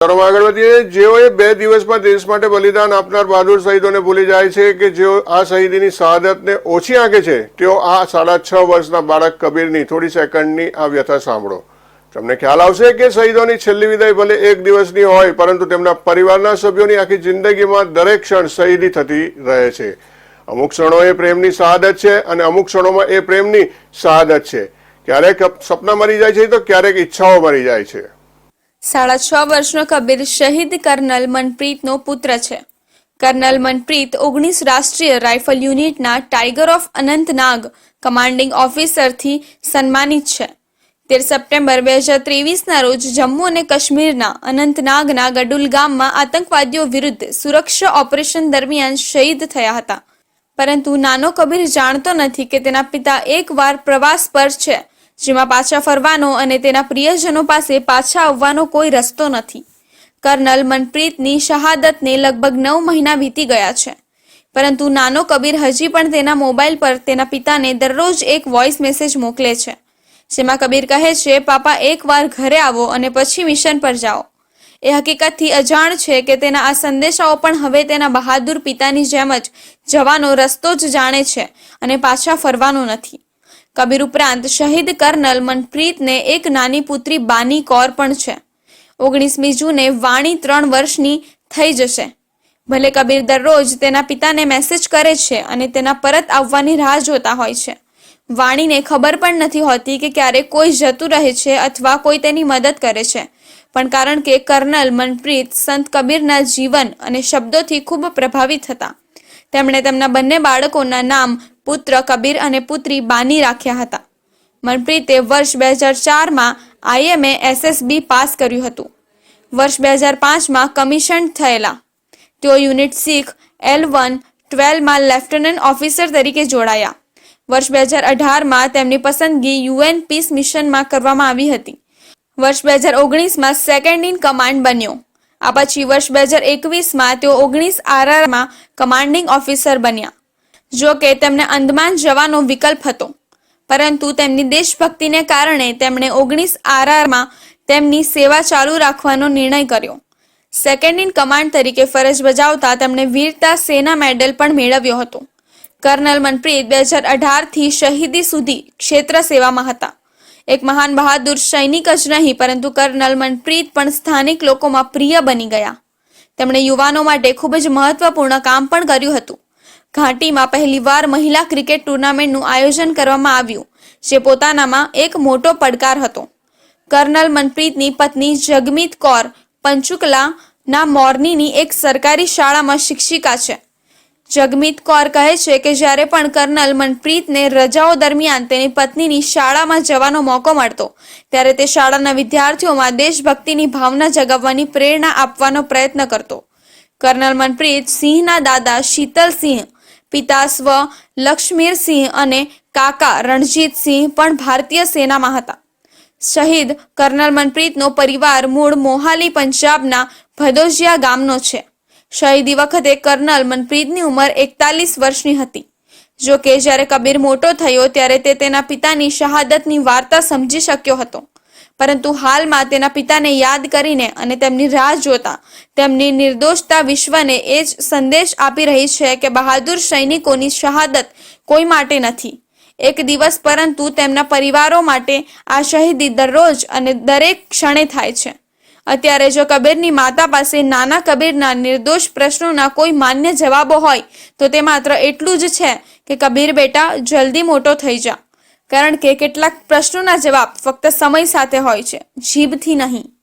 આગળ વધીએ જેઓએ બે દિવસમાં દેશ માટે બલિદાન આપનાર બહાદુર શહીદોને ભૂલી જાય છે કે જેઓ આ શહીદીની શહાદતને ઓછી આંકે છે, તેઓ આ સાડા છ વર્ષના બાળક કબીરની થોડી સેકન્ડની આ વ્યથા સાંભળો. તમને ખ્યાલ આવશે કે શહીદોની છેલ્લી વિદાય ભલે એક દિવસની હોય, પરંતુ તેમના પરિવારના સભ્યોની આખી જિંદગીમાં દરેક ક્ષણ શહીદી થતી રહે છે. અમુક ક્ષણો એ પ્રેમની શહાદત છે અને અમુક ક્ષણોમાં એ પ્રેમની શહાદત છે. ક્યારેક સપના મરી જાય છે તો ક્યારેક ઈચ્છાઓ મરી જાય છે. સાડા છ વર્ષનો કબીર શહીદ કર્નલ મનપ્રીતનો પુત્ર છે. કર્નલ મનપ્રીત ઓગણીસ રાષ્ટ્રીય રાઇફલ યુનિટના ટાઈગર ઓફ અનંતનાગ કમાન્ડિંગ ઓફિસરથી સન્માનિત છે. તેર સપ્ટેમ્બર બે હજાર ત્રેવીસના રોજ જમ્મુ અને કાશ્મીરના અનંતનાગના ગડુલ ગામમાં આતંકવાદીઓ વિરુદ્ધ સુરક્ષા ઓપરેશન દરમિયાન શહીદ થયા હતા. પરંતુ નાનો કબીર જાણતો નથી કે તેના પિતા એકવાર પ્રવાસ પર છે. જેમાં પાછા ફરવાનો અને તેના પ્રિયજનો પાસે પાછા આવવાનો કોઈ રસ્તો નથી. કર્નલ મનપ્રીતની શહાદતને લગભગ નવ મહિના વીતી ગયા છે. પરંતુ નાનો કબીર હજી પણ તેના મોબાઈલ પર તેના પિતાને દરરોજ એક વોઇસ મેસેજ મોકલે છે, જેમાં કબીર કહે છે, પાપા એકવાર ઘરે આવો અને પછી મિશન પર જાઓ. એ હકીકતથી અજાણ છે કે તેના આ સંદેશાઓ પણ હવે તેના બહાદુર પિતાની જેમ જ જવાનો રસ્તો જ જાણે છે અને પાછા ફરવાનો નથી. કબીર ઉપરાંત શહીદ કર્નલ મનપ્રીતને એક નાની પુત્રી બાની કૌર પણ છે. ઓગણીસમી જૂને વાણી ત્રણ વર્ષની થઈ જશે. ભલે કબીર દરરોજ તેના પિતાને મેસેજ કરે છે અને તેના પરત આવવાની રાહ જોતા હોય છે. વાણીને ખબર પણ નથી હોતી કે ક્યારે કોઈ જતું રહે છે અથવા કોઈ તેની મદદ કરે છે. પણ કારણ કે કર્નલ મનપ્રીત સંત કબીરના જીવન અને શબ્દોથી ખૂબ પ્રભાવિત હતા. તેમણે તેમના બંને બાળકોના નામ પુત્ર કબીર અને પુત્રી બાની રાખ્યા હતા. મનપ્રીતે વર્ષ બે હજાર ચારમાં આઈએમએ એસએસબી પાસ કર્યું હતું. વર્ષ બે હજાર પાંચમાં કમિશન થયેલા. તેઓ યુનિટ શીખ, એલ વન, ટ્વેલ્વમાં લેફ્ટનન્ટ ઓફિસર તરીકે જોડાયા. વર્ષ બે હજાર અઢારમાં તેમની પસંદગી યુએન પીસ મિશનમાં કરવામાં આવી હતી. વર્ષ બે હજાર ઓગણીસમાં સેકન્ડ ઇન કમાન્ડ બન્યો. આ પછી વર્ષ બે હજાર એકવીસમાં તેઓ ઓગણીસ આરઆરમાં કમાન્ડિંગ ઓફિસર બન્યા. જો કે તેમને અંદમાન જવાનો વિકલ્પ હતો. પરંતુ તેમની દેશભક્તિને કારણે તેમણે ઓગણીસ આરઆરમાં તેમની સેવા ચાલુ રાખવાનો નિર્ણય કર્યો. સેકન્ડ ઇન કમાન્ડ તરીકે ફરજ બજાવતા તેમણે વીરતા સેના મેડલ પણ મેળવ્યો હતો. કર્નલ મનપ્રીત બે હજાર અઢારથી શહીદી સુધી ક્ષેત્ર સેવામાં હતા. એક મહાન બહાદુર સૈનિક જ નહીં, પરંતુ કર્નલ મનપ્રીત પણ સ્થાનિક લોકોમાં પ્રિય બની ગયા. તેમણે યુવાનો માટે ખૂબ જ મહત્વપૂર્ણ કામ પણ કર્યું હતું. ઘાટીમાં પહેલીવાર મહિલા ક્રિકેટ ટુર્નામેન્ટનું આયોજન કરવામાં આવ્યું, જે પોતાનામાં એક મોટો પડકાર હતો. કર્નલ મનપ્રીતની પત્ની જગમીત કૌર પંચુકલાના મોરનીની એક સરકારી શાળામાં શિક્ષિકા છે. જગમીત કૌર કહે છે કે જ્યારે પણ કર્નલ મનપ્રીતને રજાઓ દરમિયાન તેની પત્નીની શાળામાં જવાનો મોકો મળતો, ત્યારે તે શાળાના વિદ્યાર્થીઓમાં દેશભક્તિની ભાવના જગાવવાની પ્રેરણા આપવાનો પ્રયત્ન કરતો. કર્નલ મનપ્રીત સિંહના દાદા શીતલસિંહ પિતા સ્વ લક્ષ્મીરસિંહ અને કાકા રણજીતસિંહ પણ ભારતીય સેનામાં હતા. શહીદ કર્નલ મનપ્રીતનો પરિવાર મૂળ મોહાલી પંજાબના ભદોજિયા ગામનો છે. શહીદી વખતે કર્નલ મનપ્રીતની ઉંમર એકતાલીસ વર્ષની હતી. જો કે જ્યારે કબીર મોટો થયો ત્યારે તે તેના પિતાની શહાદતની વાર્તા સમજી શક્યો હતો. પરંતુ હાલમાં તેના પિતાને યાદ કરીને અને તેમની રાહ જોતા, તેમની નિર્દોષતા વિશ્વને એ જ સંદેશ આપી રહી છે કે બહાદુર સૈનિકોની શહાદત કોઈ માટે નથી. એક દિવસ પરંતુ તેમના પરિવારો માટે આ શહીદી દરરોજ અને દરેક ક્ષણે થાય છે. અત્યારે જો કબીરની માતા પાસે નાના કબીરના નિર્દોષ પ્રશ્નોના કોઈ માન્ય જવાબો હોય, તો તે માત્ર એટલું જ છે કે કબીર બેટા જલ્દી મોટો થઈ જા. કારણ કે કેટલાક પ્રશ્નોના જવાબ ફક્ત સમય સાથે હોય છે. જીભથી નહીં.